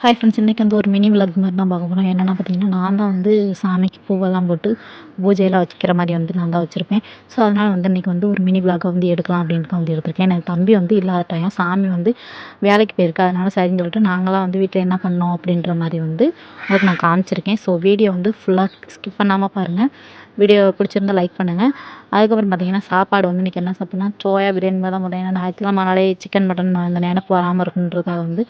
Hi friends இன்றைக்கி வந்து ஒரு மினி விலாக் மாதிரி தான் பார்க்க போகிறோம் என்னென்னா பார்த்தீங்கன்னா நான் தான் வந்து சாமிக்கு பூவெல்லாம் போட்டு பூஜையெல்லாம் வச்சுக்கிற மாதிரி வந்து நான் தான் வச்சுருப்பேன். ஸோ அதனால் வந்து இன்றைக்கி வந்து ஒரு மினி விலாகை வந்து எடுக்கலாம் அப்படின்ட்டு தான் வந்து எடுத்திருக்கேன். எனக்கு தம்பி வந்து இல்லாத டைம் சாமி வந்து வேலைக்கு போயிருக்கு. அதனால் சரின்னு சொல்லிட்டு நாங்களாம் வந்து வீட்டில் என்ன பண்ணோம் அப்படின்ற மாதிரி வந்து உங்களுக்கு நான் காமிச்சிருக்கேன். ஸோ வீடியோ வந்து ஃபுல்லாக ஸ்கிப் பண்ணாமல் பாருங்கள் வீடியோ பிடிச்சிருந்தா லைக் பண்ணுங்கள் அதுக்கப்புறம் பார்த்தீங்கன்னா சாப்பாடு வந்து இன்றைக்கி என்ன சாப்பிட்னா சோயா பிரியாணி மாதிரி தான் போட்டேன் ஏன்னா ஞாயிற்றுக்கிழமனாலே சிக்கன் மட்டன் அந்த நேரம் வராமல் இருக்குன்றதுக்காக வந்து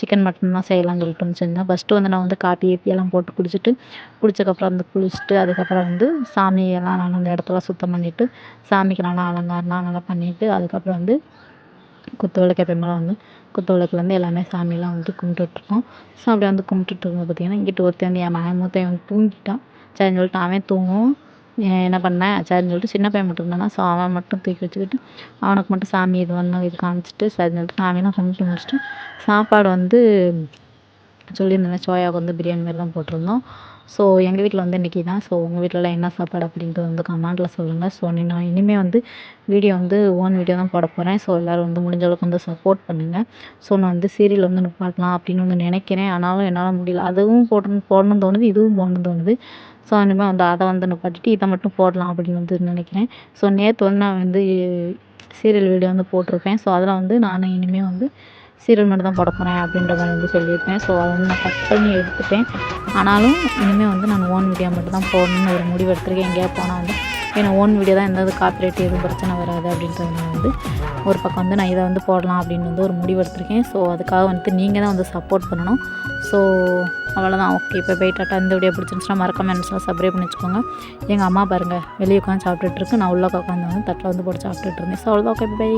சிக்கன் மட்டன் தான் செய்யலாம் சொல்லிட்டு செஞ்சேன். ஃபஸ்ட்டு வந்து நான் வந்து காப்பி கீப்பி எல்லாம் போட்டு குடிச்சிட்டு குடிச்சதுக்கப்புறம் வந்து குளிச்சுட்டு அதுக்கப்புறம் வந்து சாமியெல்லாம் நான் அந்த இடத்தெல்லாம் சுத்தம் பண்ணிவிட்டு சாமிக்கு நல்லா அலங்காரம்லாம் நல்லா பண்ணிவிட்டு அதுக்கப்புறம் வந்து குத்து விளக்கு எப்பயும்போல வந்து குத்து விளக்குலேருந்து எல்லாமே சாமியெல்லாம் வந்து கும்பிட்டுட்ருக்கோம் ஸோ அப்படியே வந்து கும்பிட்டுட்ருக்கும்போது பார்த்திங்கன்னா பார்த்தீங்கன்னா இங்கிட்டு ஒருத்தன் வந்து என் மகன் மூத்தவன் வந்து தூங்கிட்டான் சரின்னு சொல்லிட்டு அவன் தூங்கும் என்ன பண்ணேன் சரின்னு சொல்லிட்டு சின்ன பையன் மட்டும் இருந்தானா? ஸோ அவன் மட்டும் தூக்கி வச்சுக்கிட்டு அவனுக்கு மட்டும் சாமி இது பண்ணணும் இது காமிச்சிட்டு சரின்னு சொல்லிட்டு சாமியெல்லாம் கும்பிட்டு முடிச்சுட்டு சாப்பாடு வந்து சொல்லியிருந்தேன்ல சோயாவுக்கு வந்து பிரியாணி மாதிரி தான் போட்டிருந்தோம். ஸோ எங்கள் வீட்டில் வந்து இன்றைக்கி தான். ஸோ உங்கள் வீட்டிலலாம் என்ன சாப்பாடு அப்படின்றது வந்து கமெண்ட்டில் சொல்லுங்கள் ஸோ நீ நான் இனிமேல் வந்து வீடியோ வந்து ஓன் வீடியோ தான் போட போகிறேன் ஸோ எல்லோரும் வந்து முடிஞ்ச அளவுக்கு வந்து சப்போர்ட் பண்ணுங்கள் ஸோ நான் வந்து சீரியல் வந்து நிப்பாட்டலாம் அப்படின்னு வந்து நினைக்கிறேன். ஆனாலும் என்னால் முடியல. அதுவும் போடணும் போடணும்னு தோணுது இதுவும் போடணும்னு தோணுது. ஸோ இனிமேல் வந்து அதை வந்து நிப்பாட்டிட்டு இதை மட்டும் போடலாம் அப்படின்னு வந்து நினைக்கிறேன். ஸோ நேற்று வந்து நான் வந்து சீரியல் வீடியோ வந்து போட்டிருப்பேன். ஸோ அதில் வந்து நான் இனிமேல் வந்து சீரியல் மட்டும் தான் போட போகிறேன் அப்படின்ற மாதிரி வந்து சொல்லியிருப்பேன். ஸோ அதை வந்து நான் கட் பண்ணி எடுத்துட்டேன். ஆனாலும் இனிமேல் வந்து நான் ஓன் வீடியோ மட்டும் தான் போடணும்னு ஒரு முடிவு எடுத்திருக்கேன். எங்கேயா போனால் வந்து ஏன்னா ஓன் வீடியோ தான் எந்த காப்பிரைட் எதுவும் பிரச்சனை வராது அப்படின்றது வந்து ஒரு பக்கம் வந்து நான் இதை வந்து போடலாம் அப்படின்னு வந்து ஒரு முடிவு எடுத்திருக்கேன். ஸோ அதுக்காக வந்துட்டு நீங்கள் தான் வந்து சப்போர்ட் பண்ணணும். ஸோ அவ்வளோதான் ஓகே இப்போ போயிட்டாட்டா இந்த வீடியோ பிடிச்சிருந்துச்சுன்னா மறக்காம என்ன சப்ரே பண்ணி வச்சுக்கோங்க. எங்கள் அம்மா பாருங்கள் வெளியே உட்காந்து சாப்பிட்டுட்டு இருக்கு. நான் உள்ளே உட்காந்து வந்து தட்டில் வந்து போட்டு சாப்பிட்டுட்டு இருந்தேன். ஸோ அவ்வளோதான் ஓகே பை